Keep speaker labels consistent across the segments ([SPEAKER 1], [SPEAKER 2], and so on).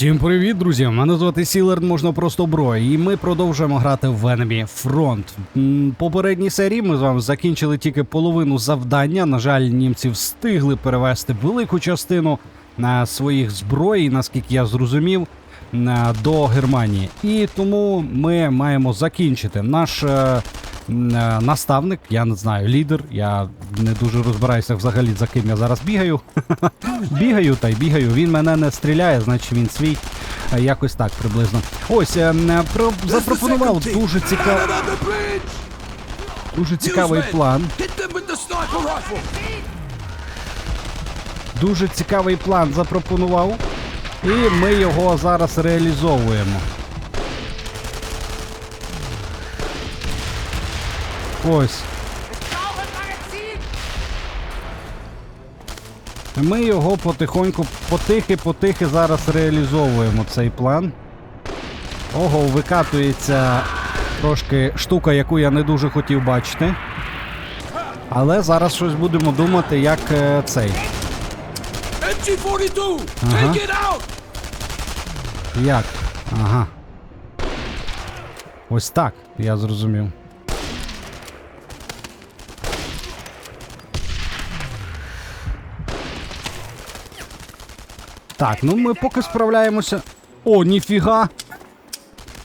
[SPEAKER 1] Всім привіт, друзі! Мене звати Сілерд, можна просто бро, і ми продовжуємо грати в Enemy Front. Попередній серії ми з вами закінчили тільки половину завдання. На жаль, німці встигли перевести велику частину на своїх зброї, наскільки я зрозумів, до Германії. І тому ми маємо закінчити наш. е, е, Наставник, я не знаю, лідер. Я не дуже розбираюся взагалі за ким я зараз бігаю. бігаю та й бігаю. Він мене не стріляє, значить він свій. Е, Якось так приблизно. Ось про, запропонував дуже цікавий, дуже цікавий план. Дуже цікавий план запропонував. І ми його зараз реалізовуємо. Ось. Ми його потихоньку, потихи-потихи зараз реалізовуємо цей план. Ого, викатується трошки штука, яку я не дуже хотів бачити. Але зараз щось будемо думати, як е, цей.
[SPEAKER 2] MG42! Take it out!
[SPEAKER 1] Як? Ага. Ось так, я зрозумів. Так, ну ми поки справляємося. О, ніфіга!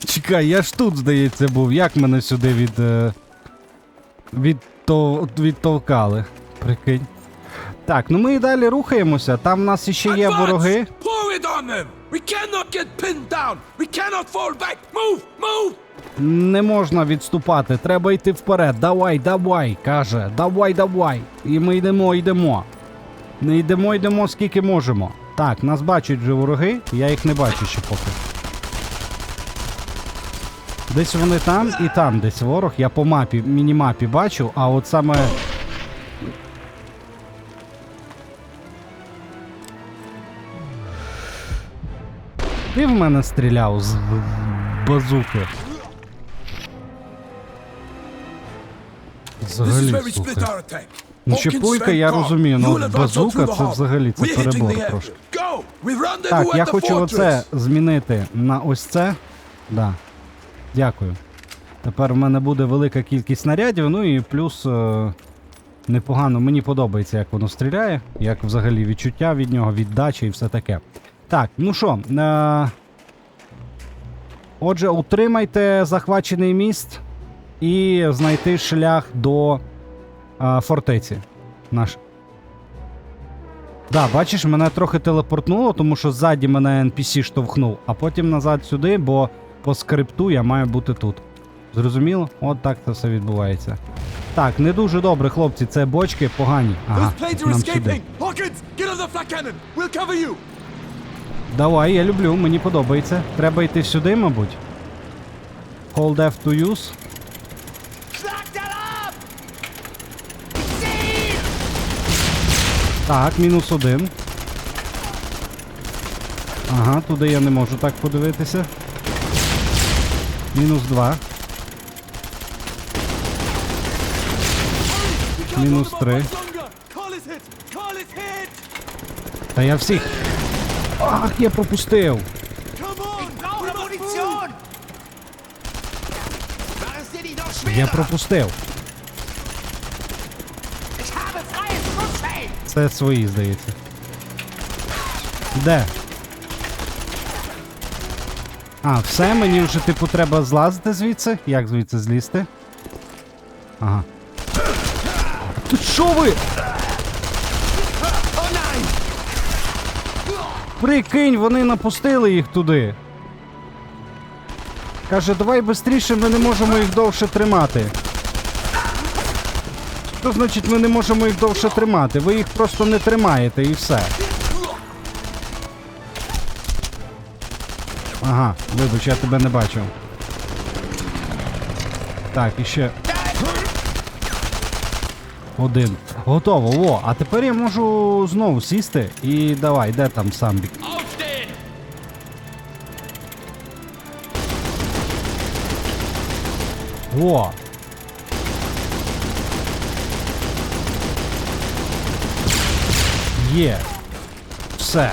[SPEAKER 1] Чекай, я ж тут, здається, був. Як мене сюди від. Е... Від... То... відтовкали. Прикинь. Так, ну ми і далі рухаємося. Там в нас іще є вороги. Не можна відступати, треба йти вперед. Давай, давай, каже, давай, давай. І ми йдемо, йдемо. Не йдемо, йдемо, скільки можемо. Так, нас бачать вже вороги, я їх не бачу ще поки. Десь вони там і там десь ворог. Я по мапі, мінімапі бачу, а от саме. Ти в мене стріляв з базуки. Взагалі, слухай. Ну, чепуйка, я розумію, ну,
[SPEAKER 2] will advance
[SPEAKER 1] базука це взагалі, це перебор трошки. Так, я хочу оце змінити на ось це. Да. Дякую. Тепер в мене буде велика кількість снарядів, ну і плюс е, непогано. Мені подобається, як воно стріляє, як взагалі відчуття від нього, віддача і все таке. Так, ну що. Е, отже, утримайте захвачений міст і знайти шлях до е, фортеці. Наш. Да, бачиш, мене трохи телепортнуло, тому що ззаді мене NPC штовхнув, а потім назад сюди, бо по скрипту я маю бути тут. Зрозуміло? От так це все відбувається. Так, не дуже добре, хлопці, це бочки погані. Ага, нам сюди. Давай, я люблю, мені подобається. Треба йти сюди, мабуть. Hold F to use. Так, мінус один. Ага, туди я не можу так подивитися. Мінус два. Мінус три. Та я всіх. Ах, я пропустив. Я пропустив. Це свої, здається. Де? А, все, мені вже, типу, треба злазити звідси? Як звідси злізти? Ага. Тут що ви? Прикинь, вони напустили їх туди. Каже, давай швидше, ми не можемо їх довше тримати. Що значить ми не можемо їх довше тримати? Ви їх просто не тримаєте і все. Ага, вибач, я тебе не бачив. Так, іще. Один. Готово, во. А тепер я можу знову сісти і давай, де там самбік? Во. Є. Все.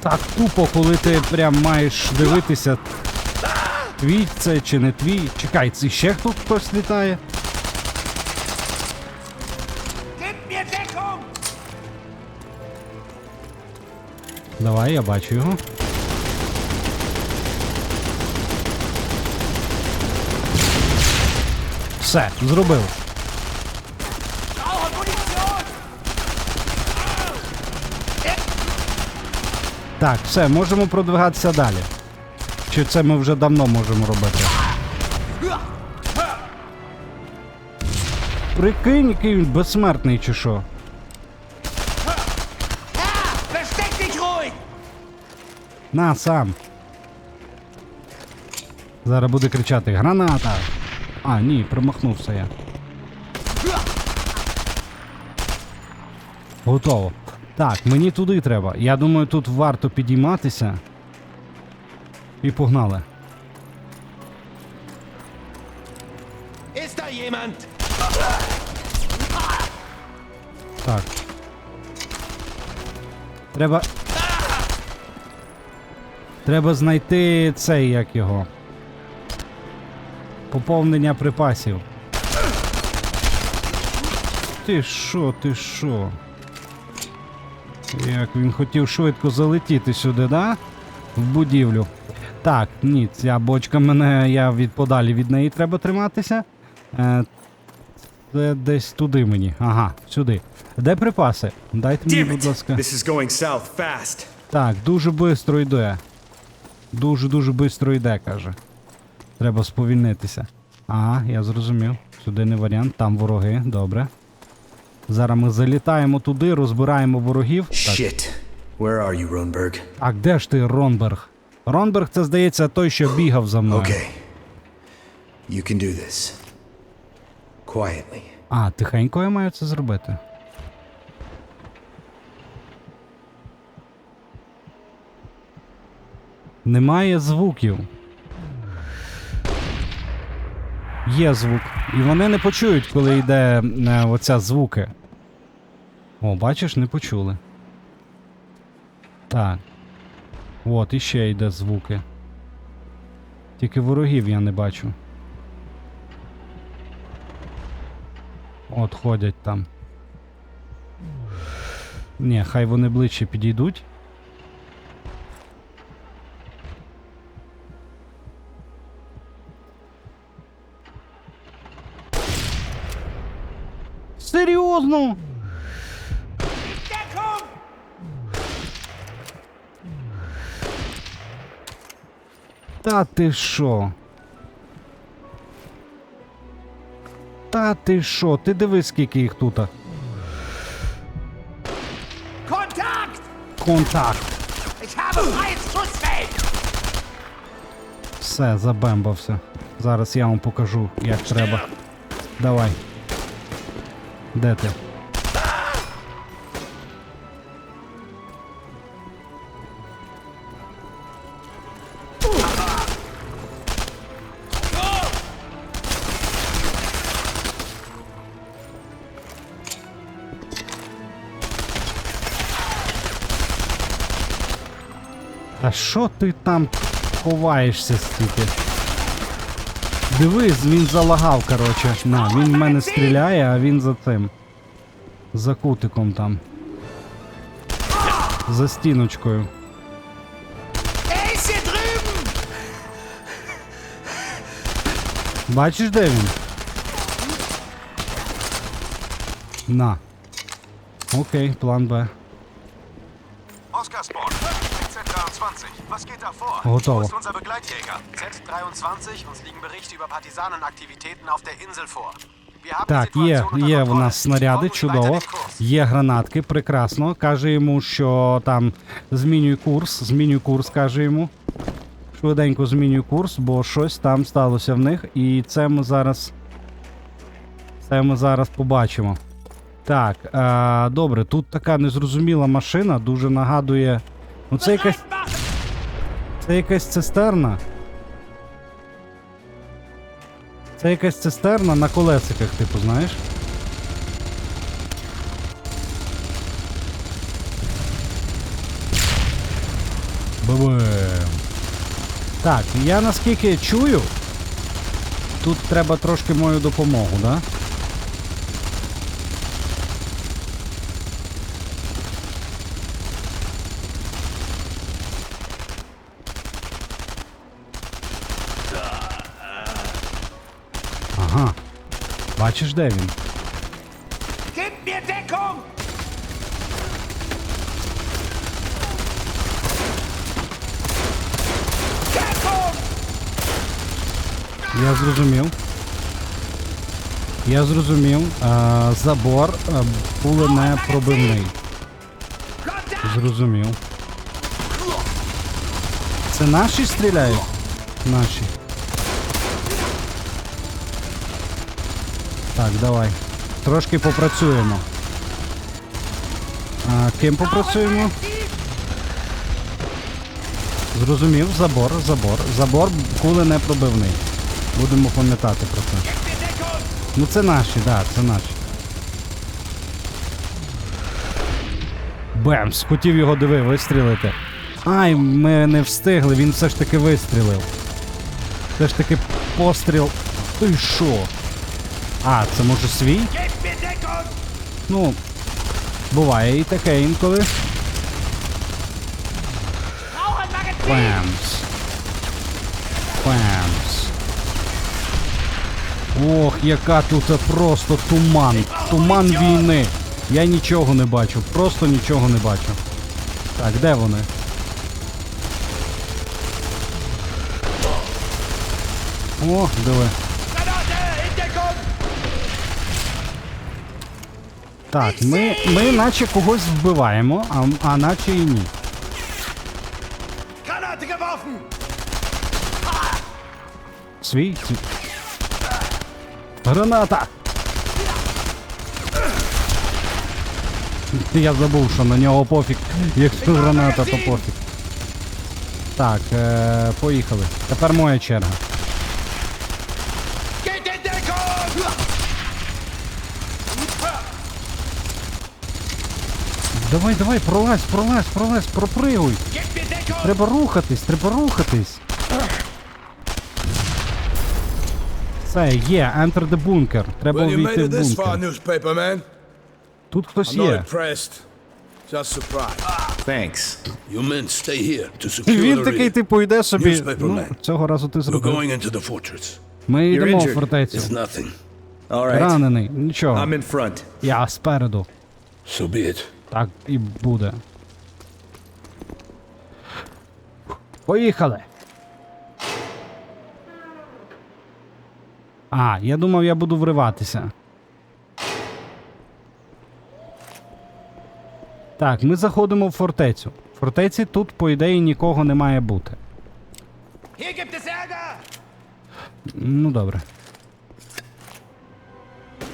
[SPEAKER 1] Так тупо, коли ти прям маєш дивитися, твій це чи не твій. Чекай, це ще тут хтось літає. Давай, я бачу його. Все, зробив. Так, все, можемо продвигатися далі. Чи це ми вже давно можемо робити? Прикинь, який він безсмертний чи що. На сам. Зараз буде кричати граната. А, ні, промахнувся я. Готово. Так, мені туди треба. Я думаю, тут варто підійматися. І погнали. Так. Треба. Треба знайти цей, як його. Поповнення припасів. Ти що, ти що? Як він хотів швидко залетіти сюди, да? В будівлю. Так, ні, ця бочка мене, я від подалі від неї треба триматися. Е, це десь туди мені. Ага, сюди. Де припаси? Дайте мені, будь ласка.
[SPEAKER 3] This is going south fast.
[SPEAKER 1] Так, дуже швидко йде. Дуже-дуже швидко йде, каже. Треба сповільнитися. Ага, я зрозумів. Сюди не варіант, там вороги, добре. Зараз ми залітаємо туди, розбираємо ворогів. Так,
[SPEAKER 3] Shit. Where are you, Ronberg?
[SPEAKER 1] а де ж ти, Ронберг? Ронберг, це здається той, що бігав за мною.
[SPEAKER 3] Okay. You can do this. Quietly.
[SPEAKER 1] А, тихенько я маю це зробити. Немає звуків. Є звук. І вони не почують, коли йде е, оця звуки. О, бачиш, не почули. Так. От, іще йде звуки. Тільки ворогів я не бачу. От ходять там. Ні, хай вони ближче підійдуть. Серйозно? Та ти що? Та ти що? Ти дивись, скільки їх тут. Контакт.
[SPEAKER 4] Schussfeld!
[SPEAKER 1] Все, забембався. Зараз я вам покажу, як треба. Давай. Де ти? А що ти там ховаєшся стільки? Дивись, він залагав, короче. На, він в мене стріляє, а він за цим. За кутиком там. За стіночкою. Бачиш, де він? На. Окей, план Б. Готово.
[SPEAKER 5] Unser Begleitjäger? Z23, uns liegen Berichte über Partisanenaktivitäten auf der Insel vor.
[SPEAKER 1] Так, є, є в нас снаряди, чудово. Є гранатки, прекрасно. Каже йому, що там змінюй курс, змінюй курс, каже йому. Швиденько змінюй курс, бо щось там сталося в них. І це ми зараз. Це ми зараз побачимо. Так, е, добре, тут така незрозуміла машина, дуже нагадує. Ну це якась. Це якась цистерна. Це якась цистерна на колесиках, типу, знаєш? Бабе. Так, я наскільки чую, тут треба трошки мою допомогу, да? Бачиш, де він? Я зрозумів. Я зрозумів. А, забор а, були не пробивний. Зрозумів. Це наші стріляють? Наші. Так, давай. Трошки попрацюємо. А, ким попрацюємо? Зрозумів, забор, забор. Забор кули не пробивний. Будемо пам'ятати про це. Ну це наші, так, да, це наші. Бемс, хотів його диви, вистрілити. Ай, ми не встигли, він все ж таки вистрілив. Все ж таки постріл. Ти що? А, це може свій? Ну, буває і таке інколи. Бемс. Бемс. Ох, яка тут просто туман. Туман війни. Я нічого не бачу, просто нічого не бачу. Так, де вони? О, диви. Так, ми, ми наче когось вбиваємо, а, а наче і ні. Свій? Свій. Граната! Я забув, що на нього пофіг. Якщо граната, то пофіг. Так, е, поїхали. Тепер моя черга. Давай, давай, пролазь, пролазь, пролазь, пропригуй. Треба рухатись, треба рухатись. Це є, enter the bunker. Треба увійти в бункер. Тут хтось є.
[SPEAKER 2] Just.
[SPEAKER 3] Thanks.
[SPEAKER 2] You men stay here to secure
[SPEAKER 1] Він такий, типу, йде собі. Ну, цього разу ти зробив.
[SPEAKER 2] going into the fortress.
[SPEAKER 1] Ми йдемо в фортецю.
[SPEAKER 2] It's nothing.
[SPEAKER 3] All right.
[SPEAKER 1] Ранений, нічого.
[SPEAKER 3] I'm in front.
[SPEAKER 1] Я спереду.
[SPEAKER 2] So be it.
[SPEAKER 1] Так і буде. Поїхали. А, я думав, я буду вриватися. Так, ми заходимо в фортецю. В фортеці тут, по ідеї, нікого не має бути. Ну добре.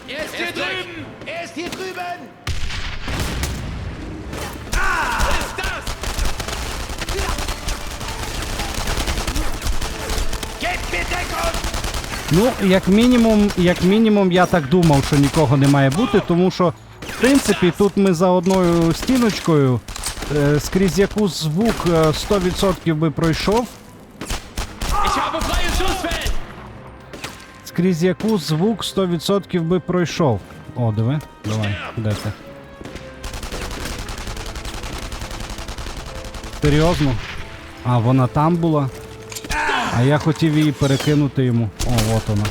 [SPEAKER 4] Er ist hier drüben! Er drüben!
[SPEAKER 1] Ну, як мінімум, як мінімум, я так думав, що нікого не має бути, тому що, в принципі, тут ми за одною стіночкою, е, скрізь яку звук е, 100% би пройшов, скрізь яку звук 100% би пройшов. О, диви, давай, де ти? Серйозно? А, вона там була? А я хотів її перекинути йому. О, от вона.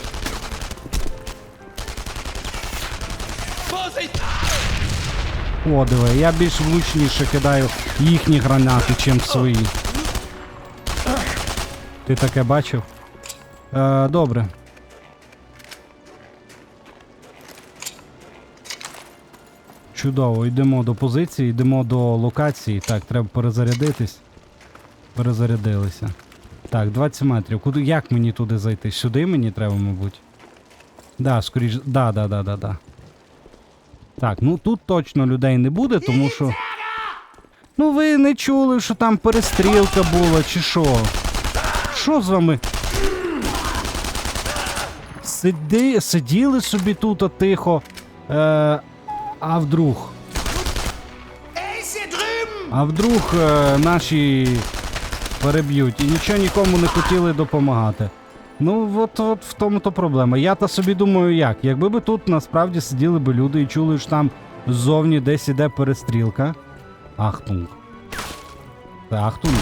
[SPEAKER 1] О, диви, я більш влучніше кидаю їхні гранати, чим свої. Ти таке бачив? Е, добре. Чудово, йдемо до позиції, йдемо до локації. Так, треба перезарядитись. Перезарядилися. Так, 20 метрів. Куди, як мені туди зайти? Сюди мені треба, мабуть. Да, скоріш. Да, да, да, да, да. Так, ну тут точно людей не буде, тому що. Ну ви не чули, що там перестрілка була, чи що? Що з вами? Сиди, сиділи собі тут а тихо. Е, а вдруг? А вдруг е, наші переб'ють і нічого нікому не хотіли допомагати. Ну, от, от в тому то проблема. Я та собі думаю, як. Якби би тут насправді сиділи би люди і чули, що там ззовні десь іде перестрілка. Ахтунг. Це Ахтунг?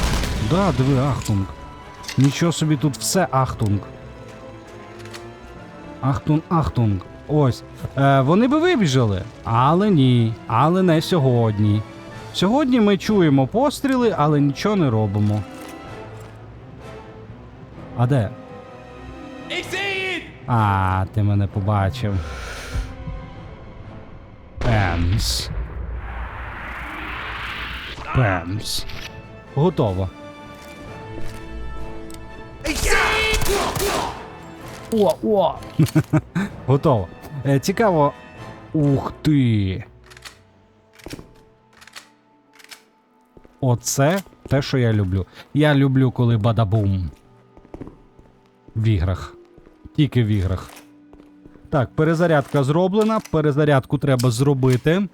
[SPEAKER 1] Да, диви, Ахтунг. Нічого собі тут все Ахтунг. Ахтунг, Ахтунг. Ось. Е, вони би вибіжали. Але ні. Але не сьогодні. Сьогодні ми чуємо постріли, але нічого не робимо. А де? А, ти мене побачив. Пемс. Пемс. Готово. О, о! Готово. Е, цікаво. Ух ти. Оце те, що я люблю. Я люблю, коли бадабум. В іграх. Тільки в іграх. Так, перезарядка зроблена. Перезарядку треба зробити.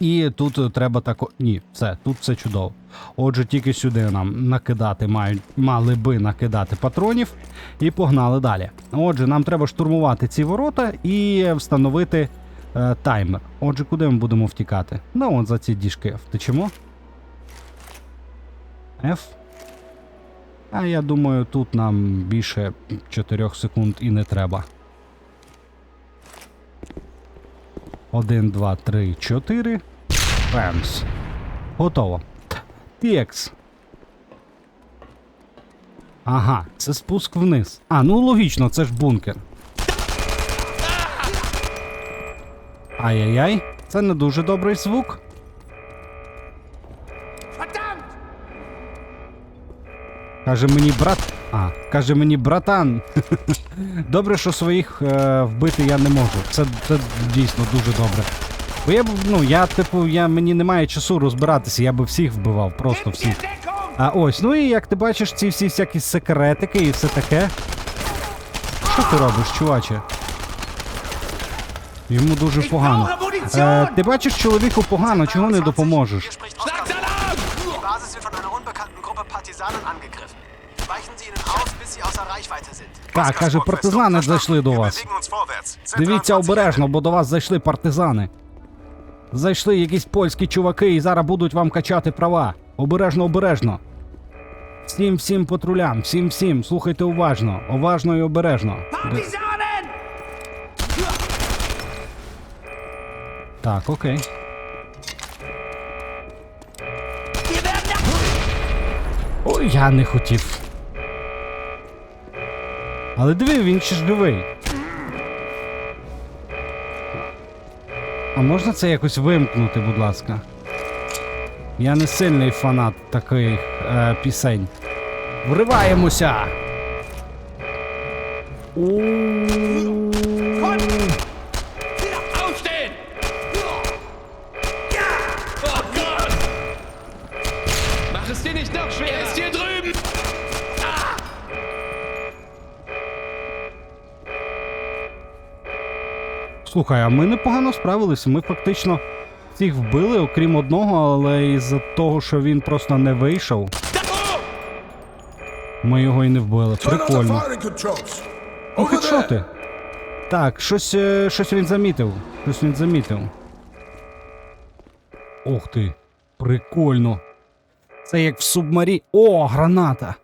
[SPEAKER 1] І тут треба тако. Ні, все, тут все чудово. Отже, тільки сюди нам накидати мають, мали би накидати патронів. І погнали далі. Отже, нам треба штурмувати ці ворота і встановити е, таймер. Отже, куди ми будемо втікати? Ну, от за ці діжки втечемо. F. А я думаю, тут нам більше 4 секунд і не треба. 1, 2, 3, 4. Пемс. Готово. Текс. Ага, це спуск вниз. А, ну логічно, це ж бункер. Ай-яй-яй, це не дуже добрий звук. Каже мені брат. А, каже мені братан. добре, що своїх е, вбити я не можу. Це, це дійсно дуже добре. Бо я б, ну, я, типу, я, мені немає часу розбиратися, я би всіх вбивав, просто всіх. А ось, ну і як ти бачиш, ці всі всякі секретики і все таке. Що ти робиш, чуваче? Йому дуже погано. Е, ти бачиш чоловіку погано, чого не допоможеш? Так, каже, партизани зайшли до вас. Дивіться обережно, бо до вас зайшли партизани. Зайшли якісь польські чуваки і зараз будуть вам качати права. Обережно, обережно. Всім всім патрулям, всім всім, слухайте уважно, уважно і обережно. Так, окей. Ой, я не хотів. Але диви, він ще ж живий. А можна це якось вимкнути, будь ласка? Я не сильний фанат таких е, пісень. Вриваємося! У-у-у. Слухай, а ми непогано справилися. Ми фактично всіх вбили, окрім одного, але із-за того, що він просто не вийшов, ми його і не вбили. Прикольно.
[SPEAKER 2] controls.
[SPEAKER 1] Ну, хедшоти. Так, щось, е, щось він замітив. Щось він замітив. Ух ти. Прикольно. Це як в субмарі. О, граната!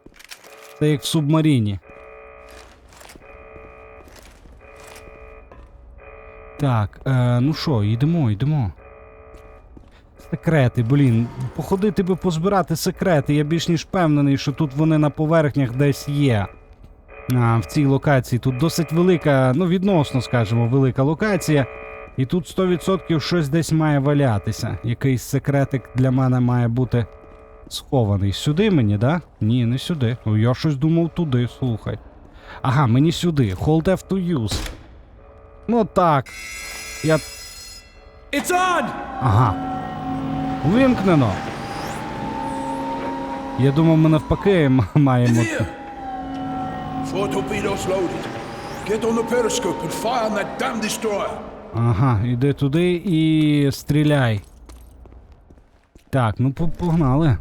[SPEAKER 1] Це як в субмаріні. Так, е, ну що, йдемо, йдемо. Секрети, блін. Походити би позбирати секрети. Я більш ніж впевнений, що тут вони на поверхнях десь є. А, в цій локації тут досить велика, ну відносно, скажімо, велика локація. І тут 100% щось десь має валятися. Якийсь секретик для мене має бути схований. Сюди мені, да? Ні, не сюди. Я щось думав туди, слухай. Ага, мені сюди. Hold F to use. Ну так. Я.
[SPEAKER 2] It's on!
[SPEAKER 1] Ага. Вимкнено. Я думав, ми навпаки маємо.
[SPEAKER 2] Four torpedoes loaded. Get on the periscope and fire on that damn destroyer.
[SPEAKER 1] Ага, іди туди і стріляй. Так, ну по- погнали.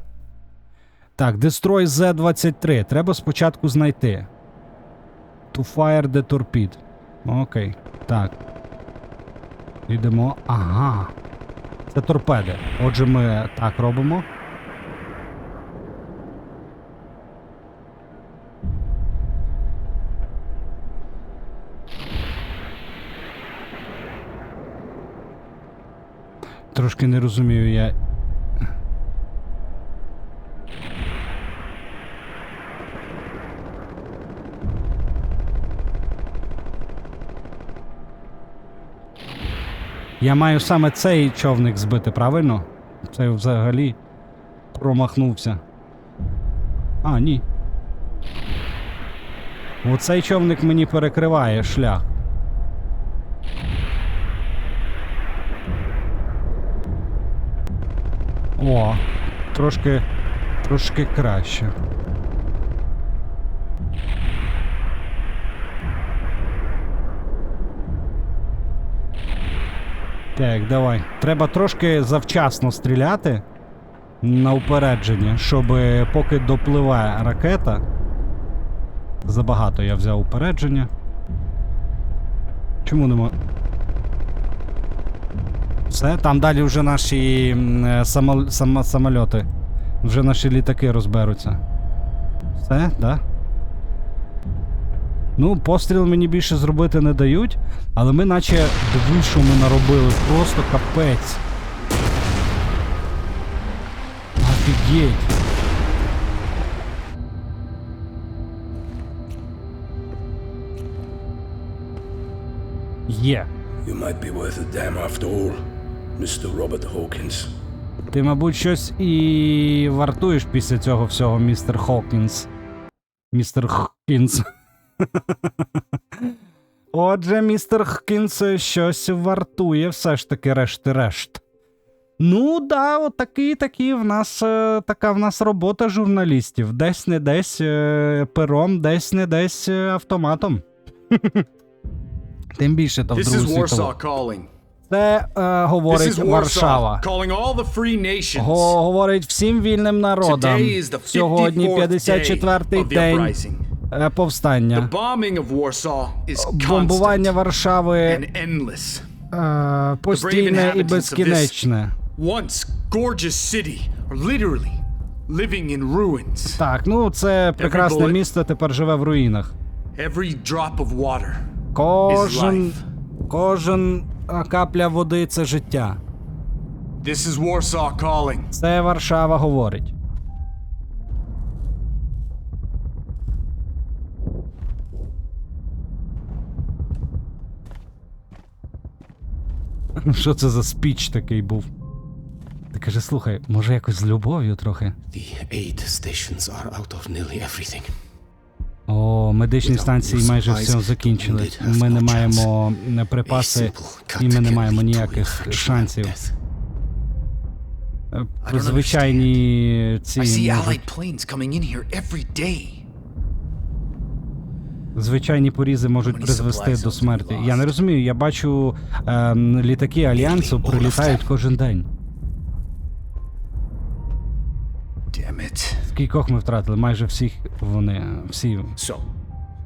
[SPEAKER 1] Так, Destroy Z23. Треба спочатку знайти. To fire the torpedo. Окей. Так. Йдемо. Ага. Це торпеди. Отже, ми так робимо. Трошки не розумію я. Я маю саме цей човник збити, правильно? Це взагалі промахнувся. А, ні. Оцей човник мені перекриває шлях. О, трошки. трошки краще. Так, давай. Треба трошки завчасно стріляти на упередження, щоб поки допливає ракета. Забагато я взяв упередження. Чому нема? Все, там далі вже наші е, самол... сама... самольоти. Вже наші літаки розберуться. Все, да? Ну, постріл мені більше зробити не дають, але ми наче диви, що ми наробили. Просто капець. Офігеть. Є.
[SPEAKER 2] You might be worth a damn after all, Mr. Robert Hawkins.
[SPEAKER 1] Ти, мабуть, щось і вартуєш після цього всього, містер Хокінс. Містер Хокінс. Отже, містер Хокінс щось вартує все ж таки решти-решт. Ну, да, от такі, такі в нас е, така в нас робота журналістів. Десь не десь е, пером, десь не десь е, автоматом. Тим більше то в Другу світову. Це е, говорить Варшава. Го- говорить всім вільним народам. Сьогодні
[SPEAKER 6] 54th day
[SPEAKER 1] 54-й день повстання. Бомбування Варшави е, постійне і безкінечне. Так, ну це прекрасне місто тепер живе в руїнах. Кожен, кожен е, капля води це життя. Це Варшава говорить. Що це за спіч такий був? Ти каже, слухай, може якось з любов'ю трохи. О, медичні станції майже все закінчили. Ми не маємо е, припаси і ми не маємо ніяких шансів. Е, Звичайні ці Звичайні порізи можуть призвести до смерті. Я не розумію, я бачу ем, літаки Альянсу прилітають кожен день. Скількох ми втратили? Майже всіх вони всі.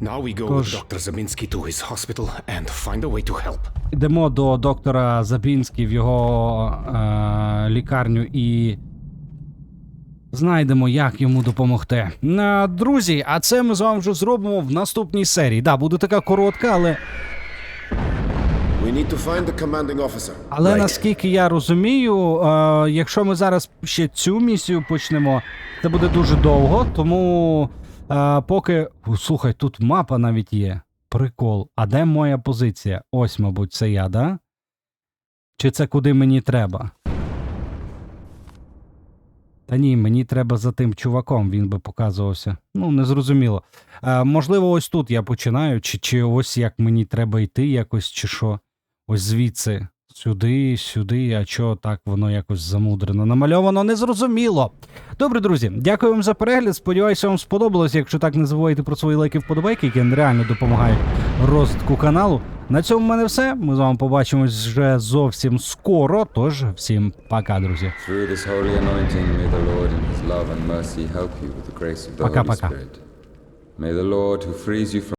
[SPEAKER 7] Now we go
[SPEAKER 1] Тож-
[SPEAKER 7] with Dr. Zabinski to his hospital and find a way to help.
[SPEAKER 1] Йдемо до доктора Забінський в його е, лікарню і знайдемо, як йому допомогти. Е, друзі, а це ми з вами вже зробимо в наступній серії. Да, буде така коротка, але.
[SPEAKER 8] We need to find the commanding officer.
[SPEAKER 1] Але наскільки я розумію, е, якщо ми зараз ще цю місію почнемо, це буде дуже довго. Тому е, поки. О, Слухай, тут мапа навіть є. Прикол. А де моя позиція? Ось, мабуть, це я, да? Чи це куди мені треба? Та ні, мені треба за тим чуваком, він би показувався. Ну, незрозуміло. Е, можливо, ось тут я починаю, чи, чи ось як мені треба йти якось, чи що. Ось звідси. Сюди, сюди, а чого так воно якось замудрено намальовано, незрозуміло. Добре, друзі, дякую вам за перегляд. Сподіваюся, вам сподобалось. Якщо так, не забувайте про свої лайки вподобайки, які реально допомагають розвитку каналу. На цьому в мене все. Ми з вами побачимось вже зовсім скоро. Тож всім пока, друзі.
[SPEAKER 9] Through